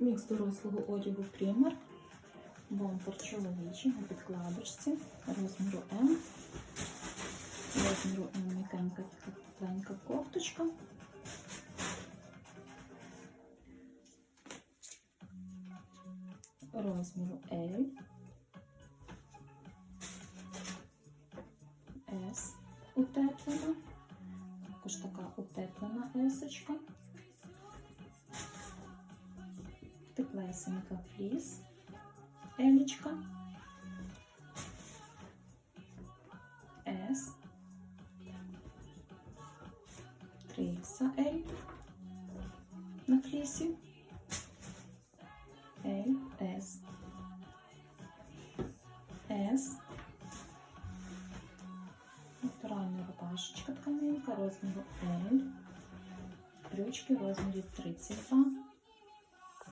Мікс дорослого одягу Primark. Бомпер чоловічий на підкладочці розміру М. Розміру М м'якенька тепленька кофточка. Розміру L. S утеплена. Також така утеплена есочка. Теплесенька фліс. Елічка. С. 3XL на флісі. L, S. S. Натуральна рубашечка тканинка розміру L. Брючки в розмірі 32